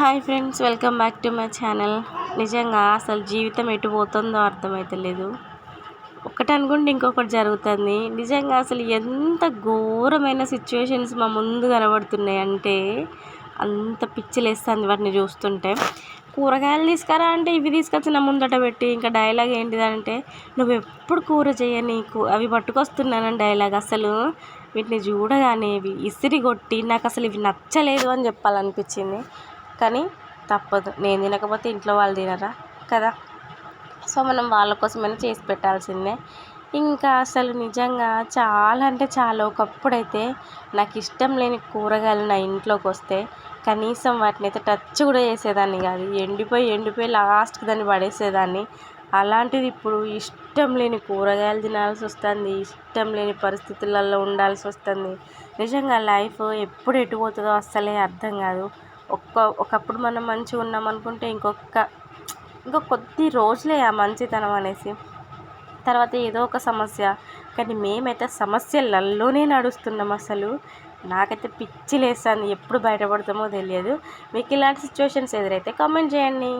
Hi friends welcome back to my channel. నిజంగా అసలు జీవితం ఎటు పోతుందో అర్థమవుతలేదు ఒకటి అనుకుంటే ఇంకొకటి జరుగుతుంది. నిజంగా అసలు ఎంత ఘోరమైన సిచ్యువేషన్స్ మా ముందు కనబడుతున్నాయి అంటే అంత పిచ్చిలేస్తుంది వాటిని చూస్తుంటే. కూరగాయలు తీసుకురా అంటే ఇవి తీసుకొచ్చి నా ముందట పెట్టి ఇంకా డైలాగ్ ఏంటిదంటే నువ్వు ఎప్పుడు కూర చేయ నీకు అవి పట్టుకొస్తున్నానని డైలాగ్ అసలు. వీటిని చూడగానే ఇవి ఇసిరి కొట్టి నాకు అసలు ఇవి నచ్చలేదు అని చెప్పాలనిపించింది. కానీ తప్పదు. నేను తినకపోతే ఇంట్లో వాళ్ళు తినరా? కదా? సో మనం వాళ్ళ కోసమైనా చేసి పెట్టాల్సిందే. ఇంకా అసలు నిజంగా చాలా అంటే చాలా. ఒకప్పుడైతే నాకు ఇష్టం లేని కూరగాయలు నా ఇంట్లోకి వస్తే కనీసం వాటిని అయితే టచ్ కూడా చేసేదాన్ని కాదు. ఎండిపోయి ఎండిపోయి లాస్ట్కి దాన్ని పడేసేదాన్ని. అలాంటిది ఇప్పుడు ఇష్టం లేని కూరగాయలు తినాల్సి వస్తుంది. ఇష్టం లేని పరిస్థితులలో ఉండాల్సి వస్తుంది. నిజంగా లైఫ్ ఎప్పుడు ఎటు పోతుందో అస్సలే అర్థం కాదు. ఒక్క ఒకప్పుడు మనం మంచిగా ఉన్నాం అనుకుంటే ఇంకొక ఇంకో కొద్ది రోజులే ఆ మంచితనం అనేసి. తర్వాత ఏదో ఒక సమస్య. కానీ మేమైతే సమస్యలలోనే నడుస్తున్నాం అసలు. నాకైతే పిచ్చి లేస్తుంది. ఎప్పుడు బయటపడతామో తెలియదు. మీకు ఇలాంటి సిచ్యువేషన్స్ ఎదురైతే కామెంట్ చేయండి.